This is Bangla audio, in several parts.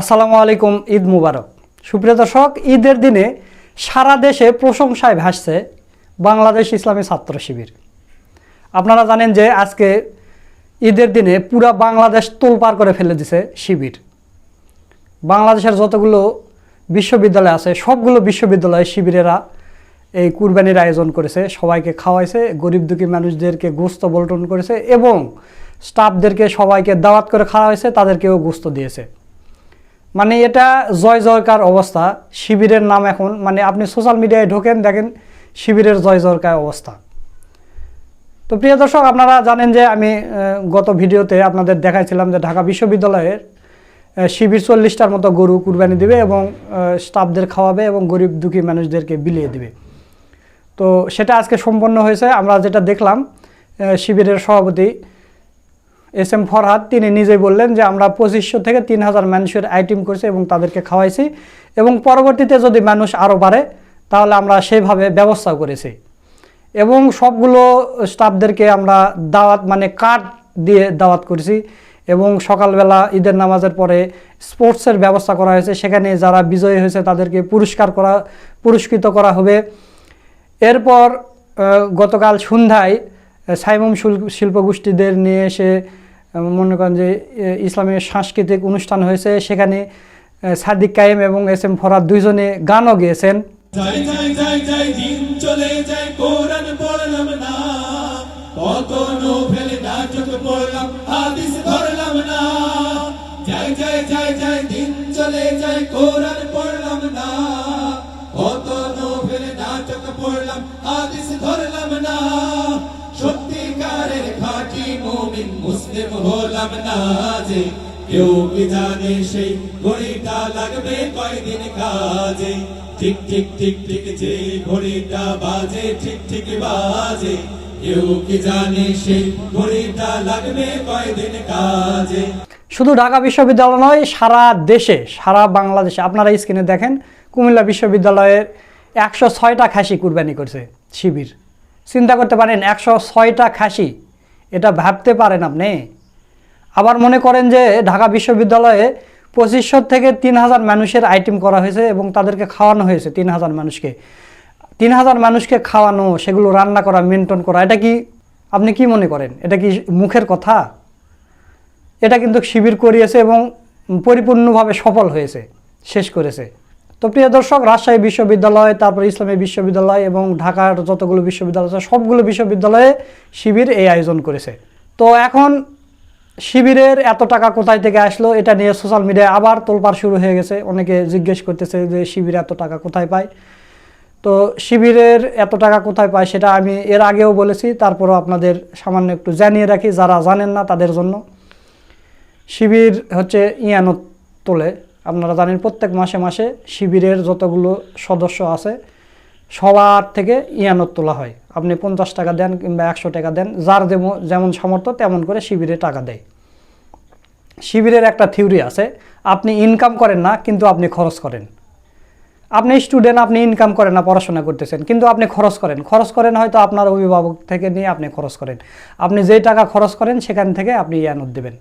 আসসালামু আলাইকুম, ঈদ মুবারক। সুপ্রিয় দর্শক, ঈদের দিনে সারা দেশে প্রশংসায় ভাসছে বাংলাদেশ ইসলামী ছাত্র শিবির। আপনারা জানেন যে আজকে ঈদের দিনে পুরা বাংলাদেশ তোলপার করে ফেলে দিছে শিবির। বাংলাদেশের যতগুলো বিশ্ববিদ্যালয় আছে, সবগুলো বিশ্ববিদ্যালয়ে শিবিরেরা এই কুরবানির আয়োজন করেছে, সবাইকে খাওয়াইছে, গরিব দুঃখী মানুষদেরকে গোস্ত বল্টন করেছে এবং স্টাফদেরকে সবাইকে দাওয়াত করে খাওয়া হয়েছে তাদেরকেও গোস্ত দিয়েছে। মানে এটা জয় জয়কার অবস্থা। শিবিরের নাম এখন মানে আপনি সোশ্যাল মিডিয়ায় ঢোকেন, দেখেন শিবিরের জয় জয়কার অবস্থা। তো প্রিয় দর্শক, আপনারা জানেন যে আমি গত ভিডিওতে আপনাদের দেখাইছিলাম যে ঢাকা বিশ্ববিদ্যালয়ের শিবির চল্লিশটার মতো গরু কুরবানি দিবে এবং স্টাফদের খাওয়াবে এবং গরিব দুঃখী মানুষদেরকে বিলিয়ে দিবে। তো সেটা আজকে সম্পন্ন হয়েছে। আমরা যেটা দেখলাম শিবিরের সভাপতি এস এম ফরহাদ, তিনি নিজেই বললেন যে, আমরা পঁচিশশো থেকে তিন হাজার মানুষের আইটেম করেছি এবং তাদেরকে খাওয়াইছি এবং পরবর্তীতে যদি মানুষ আরও বাড়ে, তাহলে আমরা সেইভাবে ব্যবস্থা করেছি। এবং সবগুলো স্টাফদেরকে আমরা দাওয়াত মানে কার্ড দিয়ে দাওয়াত করেছি এবং সকালবেলা ঈদের নামাজের পরে স্পোর্টসের ব্যবস্থা করা হয়েছে। সেখানে যারা বিজয়ী হয়েছে, তাদেরকে পুরস্কার করা, পুরস্কৃত করা হবে। এরপর গতকাল সন্ধ্যায় সাইমুম শিল্প শিল্পগোষ্ঠীদের নিয়ে এসে মনে করেন যে ইসলামের সাংস্কৃতিক অনুষ্ঠান হয়েছে, সেখানে সাদিক কায়েম এবং এস এম ফরাদ দুইজনে গানও গেয়েছেন। কোরআন মুসলিম হলাম না যে, কেউ কি জানে সেই ঘড়িটা লাগবে কয়দিন কাজে? ঠিক ঠিক ঠিক ঠিক যে ঘড়িটা বাজে, ঠিক ঠিক বাজে। কেউ কি জানে সেই ঘড়িটা লাগবে কয়দিন কাজে? শুধু ঢাকা বিশ্ববিদ্যালয় নয়, সারা দেশে, সারা বাংলাদেশে, আপনারা স্ক্রিনে দেখেন, কুমিল্লা বিশ্ববিদ্যালয়ের একশো ছয়টা খাসি কুরবানি করছে শিবির। চিন্তা করতে পারেন, একশো ছয়টা খাসি এটা ভাবতে পারেন আপনি। আবার মনে করেন যে ঢাকা বিশ্ববিদ্যালয়ে পঁচিশশো থেকে তিন হাজার মানুষের আইটেম করা হয়েছে এবং তাদেরকে খাওয়ানো হয়েছে তিন হাজার মানুষকে। তিন হাজার মানুষকে খাওয়ানো, সেগুলো রান্না করা, মেনটেন করা, এটা কি আপনি কি মনে করেন? এটা কি মুখের কথা? এটা কিন্তু শিবির করিয়েছে এবং পরিপূর্ণভাবে সফল হয়েছে, শেষ করেছে। তো প্রিয় দর্শক, রাজশাহী বিশ্ববিদ্যালয়, তারপর ইসলামী বিশ্ববিদ্যালয় এবং ঢাকার যতগুলো বিশ্ববিদ্যালয় আছে, সবগুলো বিশ্ববিদ্যালয়ে শিবির এই আয়োজন করেছে। তো এখন শিবিরের এত টাকা কোথায় থেকে আসলো, এটা নিয়ে সোশ্যাল মিডিয়ায় আবার তোলপাড় শুরু হয়ে গেছে। অনেকে জিজ্ঞেস করতেছে যে, শিবির এত টাকা কোথায় পায়? তো শিবিরের এত টাকা কোথায় পায় সেটা আমি এর আগেও বলেছি, তারপরও আপনাদের সামান্য একটু জানিয়ে রাখি, যারা জানেন না তাদের জন্য। শিবির হচ্ছে ইয়ানত তোলে। আপনারা জানেন প্রত্যেক মাসে মাসে শিবিরের যতগুলো সদস্য আছে, সবার থেকে ইয়ানত তোলা হয়। আপনি পঞ্চাশ টাকা দেন কিংবা একশো টাকা দেন, যার যেমন যেমন সামর্থ্য তেমন করে শিবিরে টাকা দেয়। শিবিরের একটা থিওরি আছে, আপনি ইনকাম করেন না, কিন্তু আপনি খরচ করেন। আপনি স্টুডেন্ট আপনি ইনকাম করেন না, পড়াশোনা করতেছেন, কিন্তু আপনি খরচ করেন। খরচ করেন হয়তো আপনার অভিভাবক থেকে নিয়ে আপনি খরচ করেন। আপনি যেই টাকা খরচ করেন, সেখান থেকে আপনি ইয়ানত দেবেন।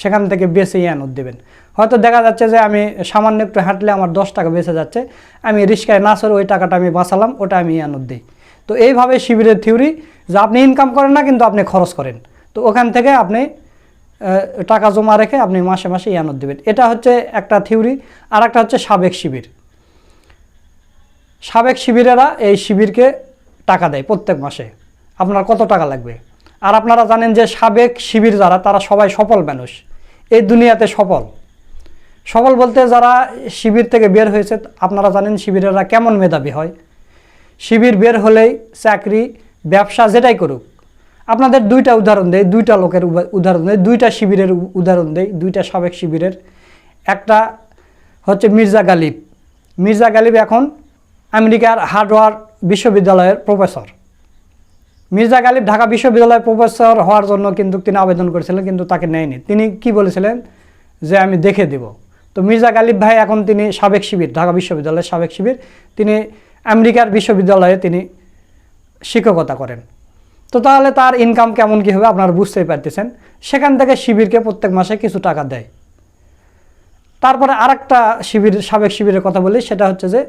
সেখান থেকে বেশি ইয়ানত দেবেন। হয়তো দেখা যাচ্ছে যে আমি সামান্য একটু হাঁটলে আমার দশ টাকা বেঁচে যাচ্ছে, আমি রিস্কায় না সরে ওই টাকাটা আমি বাঁচালাম, ওটা আমি ইয়ানত দিই। তো এইভাবে শিবিরের থিওরি, যে আপনি ইনকাম করেন না, কিন্তু আপনি খরচ করেন। তো ওখান থেকে আপনি টাকা জমা রেখে আপনি মাসে মাসে ইয়ানত দেবেন। এটা হচ্ছে একটা থিওরি আর একটা হচ্ছে সাবেক শিবির। সাবেক শিবিরেরা এই শিবিরকে টাকা দেয় প্রত্যেক মাসে। আপনার কত টাকা লাগবে? আর আপনারা জানেন যে সাবেক শিবির যারা, তারা সবাই সফল মানুষ। এই দুনিয়াতে সফল। সফল বলতে যারা শিবির থেকে বের হয়েছে, আপনারা জানেন শিবিরেরা কেমন মেধাবী হয়। শিবির বের হলেই চাকরি, ব্যবসা যেটাই করুক, আপনাদের দুইটা উদাহরণ দেয় দুইটা লোকের উদাহরণ দেয় দুইটা শিবিরের উদাহরণ দেয় দুইটা সাবেক শিবিরের। একটা হচ্ছে মির্জা গালিব। মির্জা গালিব এখন আমেরিকার হার্ডওয়ার বিশ্ববিদ্যালয়ের প্রফেসর। মির্জা গালিব ঢাকা বিশ্ববিদ্যালয়ের প্রফেসর হওয়ার জন্য কিন্তু তিনি আবেদন করেছিলেন, কিন্তু তাকে নেয়নি। তিনি কি বলেছিলেন? যে আমি দেখে দেব। তো মির্জা গালিব ভাই এখন তিনি সাবেক শিবির, ঢাকা বিশ্ববিদ্যালয়ের সাবেক শিবির। তিনি আমেরিকার বিশ্ববিদ্যালয়ে তিনি শিক্ষকতা করেন। তো তাহলে তার ইনকাম কেমন কী হবে আপনারা বুঝতেই পারতেছেন। সেখান থেকে শিবিরকে প্রত্যেক মাসে কিছু টাকা দেয়। তারপরে আরেকটা শিবির, সাবেক শিবিরের কথা বলি, সেটা হচ্ছে যে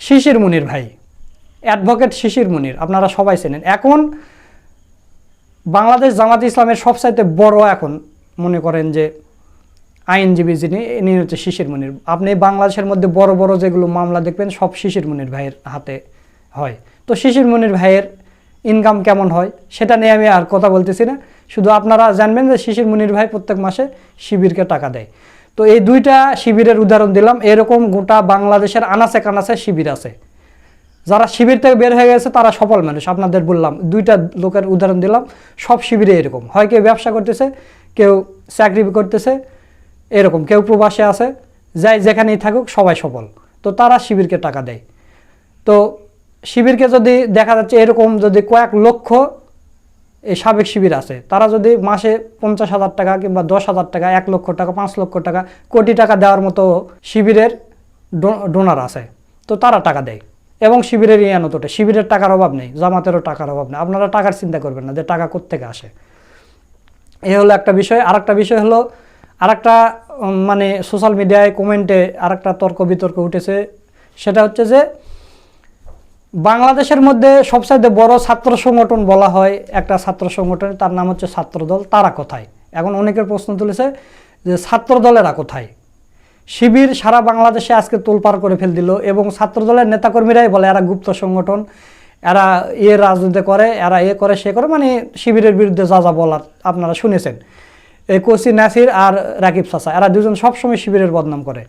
শিশির মুনির ভাই। অ্যাডভোকেট শিশির মুনির, আপনারা সবাই চেনেন। এখন বাংলাদেশ জামাত ইসলামের সবচাইতে বড় এখন মনে করেন যে আইনজীবী যিনি, ইনি হচ্ছে শিশির মুনির। আপনি বাংলাদেশের মধ্যে বড় বড় যেগুলো মামলা দেখবেন, সব শিশির মুনির ভাইয়ের হাতে হয়। তো শিশির মুনির ভাইয়ের ইনকাম কেমন হয়, সেটা নিয়ে আমি আর কথা বলতেছি না। শুধু আপনারা জানবেন যে শিশির মুনির ভাই প্রত্যেক মাসে শিবিরকে টাকা দেয়। তো এই দুইটা শিবিরের উদাহরণ দিলাম। এরকম গোটা বাংলাদেশের আনাচে কানাচে শিবির আছে। যারা শিবির থেকে বের হয়ে গেছে, তারা সফল মানুষ। আপনাদের বললাম, দুইটা লোকের উদাহরণ দিলাম। সব শিবিরে এরকম। হয় কেউ ব্যবসা করতেছে, কেউ চাকরি করতেছে, এরকম। কেউ প্রবাসে আছে, যাই যেখানেই থাকুক, সবাই সফল। তো তারা শিবিরকে টাকা দেয়। তো শিবিরকে যদি দেখা যাচ্ছে এরকম যদি কয়েক লক্ষ এই সাবেক শিবির আছে, তারা যদি মাসে পঞ্চাশ হাজার টাকা কিংবা দশ হাজার টাকা, এক লক্ষ টাকা, পাঁচ লক্ষ টাকা, কোটি টাকা দেওয়ার মতো শিবিরের ডোনার আছে। তো তারা টাকা দেয়। এবং শিবিরের ইয়ানো তোটে শিবিরের টাকার অভাব নেই জামাতেরও টাকার অভাব নেই। আপনারা টাকার চিন্তা করবেন না যে টাকা কোত্থেকে আসে। এ হলো একটা বিষয়। আর একটা বিষয় হলো আরেকটা উম, মানে সোশ্যাল মিডিয়ায় কমেন্টে আরেকটা তর্ক বিতর্ক উঠেছে। সেটা হচ্ছে যে বাংলাদেশের মধ্যে সবচাইতে বড় ছাত্র সংগঠন বলা হয় একটা ছাত্র সংগঠন তার নাম হচ্ছে ছাত্রদল। তারা কোথায়? এখন অনেকের প্রশ্ন তুলেছে যে ছাত্রদলেরা কোথায়? শিবির সারা বাংলাদেশে আজকে তোলপাড় করে ফেল দিল এবং ছাত্রদলের নেতাকর্মীরাই বলে, এরা গুপ্ত সংগঠন, এরা এ রাজনীতি করে, এরা এ করে, সে করে। মানে শিবিরের বিরুদ্ধে যা যা বলার আপনারা শুনেছেন। এই কোসি নাসির আর রাকিব চাচা, এরা দুজন সবসময় শিবিরের বদনাম করে।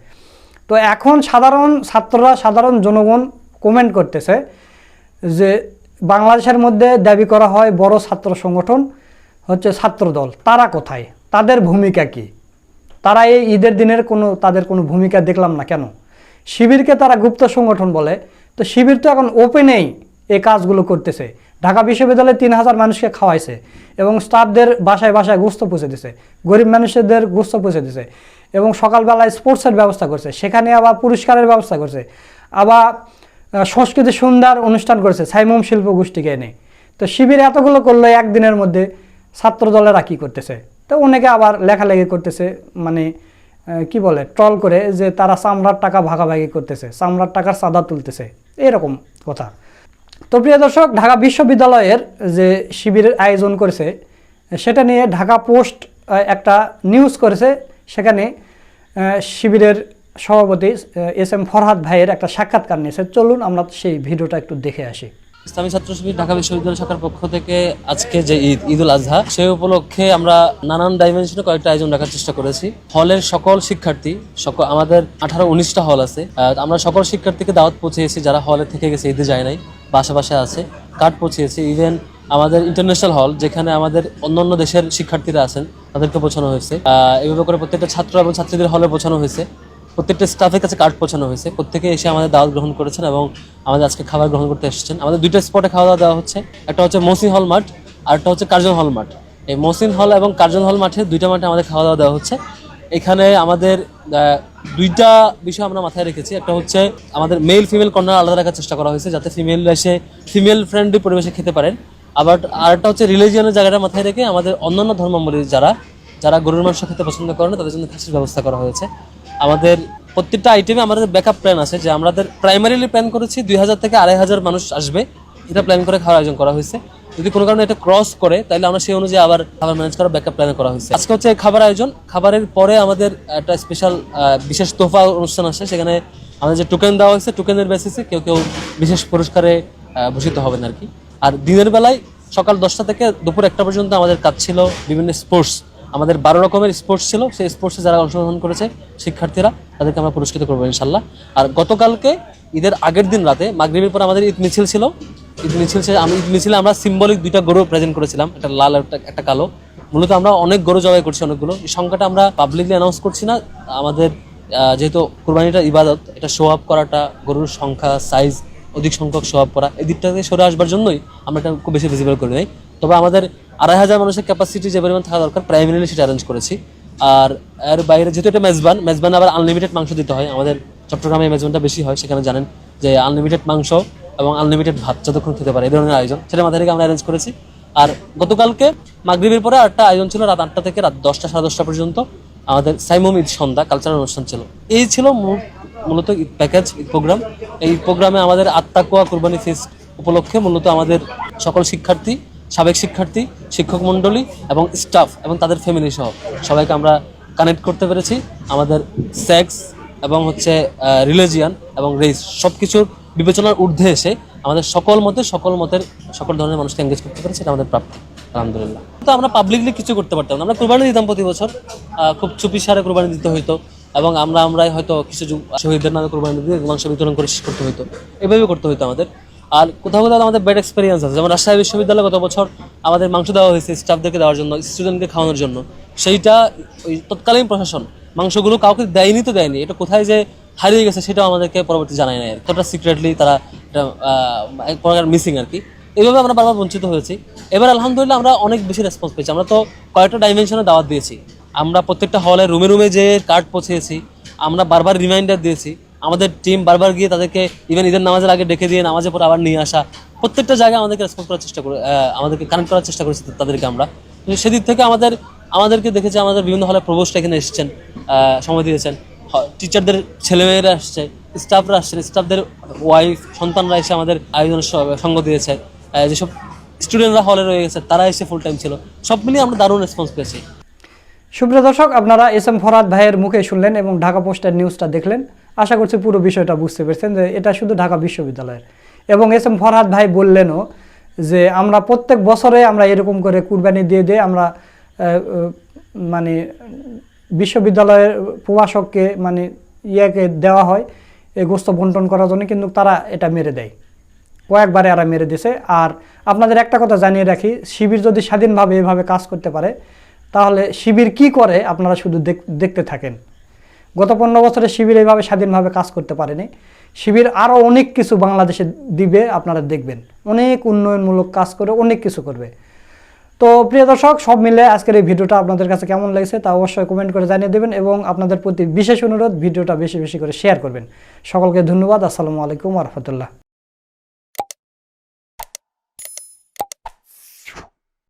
তো এখন সাধারণ ছাত্ররা, সাধারণ জনগণ কমেন্ট করতেছে যে, বাংলাদেশের মধ্যে দাবি করা হয় বড় ছাত্র সংগঠন হচ্ছে ছাত্রদল, তারা কোথায়? তাদের ভূমিকা কি? তারা এই ঈদের দিনের কোনো, তাদের কোনো ভূমিকা দেখলাম না কেন? শিবিরকে তারা গুপ্ত সংগঠন বলে। তো শিবির তো এখন ওপেনেই এই কাজগুলো করতেছে। ঢাকা বিশ্ববিদ্যালয়ে তিন হাজার মানুষকে খাওয়াইছে এবং স্টাফদের বাসায় বাসায় গোস্ত পৌঁছে দিছে। গরিব মানুষদের গোস্ত পৌঁছে দিছে এবং সকালবেলায় স্পোর্টসের ব্যবস্থা করছে। সেখানে আবার পুরস্কারের ব্যবস্থা করছে। আবার সংস্কৃতি সুন্দর অনুষ্ঠান করেছে সাইমুম শিল্প গোষ্ঠীকে এনে। তো শিবির এতগুলো করল একদিনের মধ্যে ছাত্র দলেরা কী করতেছে? তো অনেকে আবার লেখালেখি করতেছে মানে কি বলে ট্রল করে যে তারা চামড়ার টাকা ভাগাভাগি করতেছে, চামড়ার টাকার চাঁদা তুলতেছে, এরকম কথা। তো প্রিয় দর্শক, ঢাকা বিশ্ববিদ্যালয়ের যে শিবিরের আয়োজন করেছে, সেটা নিয়ে ঢাকা পোস্ট একটা নিউজ করেছে। সেখানে শিবিরের সভাপতি এস এম ফরহাদ ভাইয়ের একটা সাক্ষাৎকার নিয়েছে। চলুন আমরা সেই ভিডিওটা একটু দেখে আসি। ইসলামী ছাত্র শিবির ঢাকা বিশ্ববিদ্যালয় শাখার পক্ষ থেকে আজকে যে ঈদ ঈদ উল আজহা সেই উপলক্ষে আমরা নানান ডাইমেনশনে কয়েকটা আয়োজন রাখার চেষ্টা করেছি। হলের সকল শিক্ষার্থী সকল আমাদের আঠারো উনিশটা হল আছে। আমরা সকল শিক্ষার্থীকে দাওয়াত পৌঁছেছি যারা হলে থেকে গেছে ঈদে যায় নাই বাসা বাসায় আছে কার্ড পৌঁছেছি ইভেন আমাদের ইন্টারন্যাশনাল হল যেখানে আমাদের অন্যান্য দেশের শিক্ষার্থীরা আছেন তাদেরকে পৌঁছানো হয়েছে। আহ, এইভাবে করে প্রত্যেকটা ছাত্র এবং ছাত্রীদের হলে পৌঁছানো হয়েছে। প্রত্যেকটা স্টাফের কাছে কার্ড পৌঁছানো হয়েছে। প্রত্যেকে এসে আমাদের দাওয়াত গ্রহণ করেছেন এবং আমাদের আজকে খাবার গ্রহণ করতে এসেছেন। আমাদের দুইটা স্পটে খাওয়া দাওয়া দেওয়া হচ্ছে। একটা হচ্ছে মসিন হল মাঠ আর একটা হচ্ছে কার্জন হল মাঠ। এই মসিন হল এবং কার্জন হল মাঠে দুইটা মাঠে আমাদের খাওয়া দাওয়া দেওয়া হচ্ছে। এখানে আমাদের দুইটা বিষয় আমরা মাথায় রেখেছি। একটা হচ্ছে আমাদের মেল ফিমেল কর্নার আলাদা রাখার চেষ্টা করা হয়েছে যাতে ফিমেল এসে ফিমেল ফ্রেন্ডলি পরিবেশে খেতে পারেন। আবার আরেকটা হচ্ছে রিলিজিয়নের জায়গাটা মাথায় রেখে আমাদের অন্যান্য ধর্মাবলী যারা যারা গরুর মাংস খেতে পছন্দ করে না, তাদের জন্য খাসির ব্যবস্থা করা হয়েছে। আমাদের প্রত্যেকটা আইটেমে আমাদের ব্যাকআপ প্ল্যান আছে যে আমাদের প্রাইমারিলি প্ল্যান করেছি দুই হাজার থেকে আড়াই হাজার মানুষ আসবে। এটা প্ল্যান করে খাওয়ার আয়োজন করা হয়েছে। যদি কোনো কারণে এটা ক্রস করে, তাহলে আমরা সেই অনুযায়ী আবার খাবার ম্যানেজ করার ব্যাকআপ প্ল্যান করা হয়েছে। আজকে হচ্ছে খাবার আয়োজন। খাবারের পরে আমাদের একটা স্পেশাল বিশেষ তোফা অনুষ্ঠান আছে। সেখানে আমাদের যে টোকেন দেওয়া হয়েছে টোকেনের বেসিসে কেউ কেউ বিশেষ পুরস্কারে ভূষিত হবেন আর কি। আর দিনের বেলায় সকাল দশটা থেকে দুপুর একটা পর্যন্ত আমাদের কাজ ছিল বিভিন্ন স্পোর্টস আমাদের বারো রকমের স্পোর্টস ছিল। সেই স্পোর্টসে যারা অংশগ্রহণ করেছে, শিক্ষার্থীরা, তাদেরকে আমরা পুরস্কৃত করব ইনশাল্লাহ আর গতকালকে ঈদের আগের দিন রাতে মাগরিবের পর আমাদের ঈদ মিছিল ছিল। ঈদ মিছিল ছিল, আমি ঈদ মিছিলে আমরা সিম্বলিক দুইটা গরু প্রেজেন্ট করেছিলাম। একটা লাল একটা একটা কালো। মূলত আমরা অনেক গরু জবাই করছি অনেকগুলো। এই সংখ্যাটা আমরা পাবলিকলি অ্যানাউন্স করছি না। আমাদের যেহেতু কোরবানিটা ইবাদত, এটা শো আপ করাটা, গরুর সংখ্যা সাইজ অধিক সংখ্যক শো আপ করা এই দিকটা থেকে সরে আসবার জন্যই আমরা এটা খুব বেশি ভিজিবল করে নাই। তবে আমাদের আড়াই হাজার মানুষের ক্যাপাসিটি যে পরিমাণ থাকা দরকার প্রাইমারিলি সেটা অ্যারেঞ্জ করেছি। আর এর বাইরে যেহেতু এটা মেজবান মেজবান আবার আনলিমিটেড মাংস দিতে হয়। আমাদের চট্টগ্রামে মেজবানটা বেশি হয়, সেখানে জানেন যে আনলিমিটেড মাংস এবং আনলিমিটেড ভাত যতক্ষণ খেতে পারে, এই ধরনের আয়োজন। সেটা মাথায় আমরা অ্যারেঞ্জ করেছি। আর গতকালকে মাগরিবের পরে আরেকটা আয়োজন ছিল, রাত আটটা থেকে রাত দশটা, সাড়ে দশটা পর্যন্ত। আমাদের সাইমম ঈদ সন্ধ্যা কালচারাল অনুষ্ঠান ছিল। এই ছিল মূলত ঈদ প্যাকেজ ঈদ প্রোগ্রাম এই প্রোগ্রামে আমাদের আত্মাকুয়া কুরবানি ফেস্ট উপলক্ষে মূলত আমাদের সকল শিক্ষার্থী সাবেক শিক্ষার্থী, শিক্ষক মণ্ডলী এবং স্টাফ এবং তাদের ফ্যামিলি সহ। সবাইকে আমরা কানেক্ট করতে পেরেছি। আমাদের সেক্স এবং হচ্ছে রিলিজিয়ান এবং রেস সব কিছুর বিবেচনার ঊর্ধ্বে এসে আমাদের সকল মতে, সকল মতের, সকল ধরনের মানুষকে এঙ্গেজ করতে পেরেছি, এটা আমাদের প্রাপ্তি, আলহামদুলিল্লাহ। তো আমরা পাবলিকলি কিছু করতে পারতাম না। আমরা কোরবানি দিতাম প্রতি বছর খুব চুপি সারে কোরবানি দিতে হইতো এবং আমরা আমরাই হয়তো কিছু শহীদদের নামে কোরবানি দিয়ে মাংস বিতরণ করে করতে হইতো। এভাবে করতে হইতো আমাদের। আর কোথাও কোথাও আমাদের ব্যাড এক্সপিরিয়েন্স আছে। যেমন রাজশাহী বিশ্ববিদ্যালয়ে গত বছর আমাদের মাংস দেওয়া হয়েছে স্টাফদেরকে দেওয়ার জন্য স্টুডেন্টকে খাওয়ানোর জন্য। সেইটা ওই তৎকালীন প্রশাসন মাংসগুলো কাউকে দেয়নি তো দেয়নি। এটা কোথায় যে হারিয়ে গেছে সেটাও আমাদেরকে পরবর্তী জানায় নাই কতটা সিক্রেটলি তারা এটা প্রকার মিসিং আর কি। এইভাবে আমরা বারবার বঞ্চিত হয়েছি। এবার আলহামদুলিল্লাহ আমরা অনেক বেশি রেসপন্স পেয়েছি। আমরা তো কয়েকটা ডাইমেনশনে দাওয়াত দিয়েছি। আমরা প্রত্যেকটা হলে রুমে রুমে যে কার্ড পৌঁছেছি। আমরা বারবার রিমাইন্ডার দিয়েছি। আমাদের টিম বারবার গিয়ে তাদেরকে ইভেন ঈদের নামাজের আগে ডেকে দিয়ে নামাজের পর আবার নিয়ে আসা, প্রত্যেকটা জায়গায় আমাদেরকে রেসপন্স করার চেষ্টা করে আমাদেরকে কানেক্ট করার চেষ্টা করেছি তাদেরকে আমরা। সেদিক থেকে আমাদের, আমাদেরকে দেখেছি আমাদের বিভিন্ন হলে প্রবোস্ট এখানে এসেছেন সময় দিয়েছেন। টিচারদের ছেলেমেয়েরা আসছে স্টাফরা আসছেন স্টাফদের ওয়াইফ সন্তানরা এসে আমাদের আয়োজনের সঙ্গ দিয়েছে। যেসব স্টুডেন্টরা হলে রয়ে গেছে, তারা এসে ফুল টাইম ছিল। সব মিলিয়ে আমরা দারুণ রেসপন্স পেয়েছি। সুপ্রিয় দর্শক, আপনারা এস এম ফরহাদ ভাইয়ের মুখে শুনলেন এবং ঢাকা পোস্টের নিউজটা দেখলেন। আশা করছি পুরো বিষয়টা বুঝতে পেরেছেন যে এটা শুধু ঢাকা বিশ্ববিদ্যালয়ের। এবং এস এম ফরহাদ ভাই বললেনও যে আমরা প্রত্যেক বছরে আমরা এরকম করে কুরবানি দিয়ে দিয়ে আমরা মানে বিশ্ববিদ্যালয়ের প্রভাষককে মানে ইয়াকে দেওয়া হয় এই গোস্ত বন্টন করার জন্য, কিন্তু তারা এটা মেরে দেয়। কয়েকবারে এরা মেরে দিছে আর আপনাদের একটা কথা জানিয়ে রাখি, শিবির যদি স্বাধীনভাবে এভাবে কাজ করতে পারে, তাহলে শিবির কি করে আপনারা শুধু দেখ- দেখতে থাকেন? গত পনেরো বছরে শিবির এইভাবে স্বাধীনভাবে কাজ করতে পারেনি। শিবির আরও অনেক কিছু বাংলাদেশে দিবে, আপনারা দেখবেন। অনেক উন্নয়নমূলক কাজ করে অনেক কিছু করবে। তো প্রিয় দর্শক, সব মিলে আজকের এই ভিডিওটা আপনাদের কাছে কেমন লাগছে তা অবশ্যই কমেন্ট করে জানিয়ে দেবেন এবং আপনাদের প্রতি বিশেষ অনুরোধ, ভিডিওটা বেশি বেশি করে শেয়ার করবেন। সকলকে ধন্যবাদ, আসসালামু আলাইকুম রহমতুল্লাহ।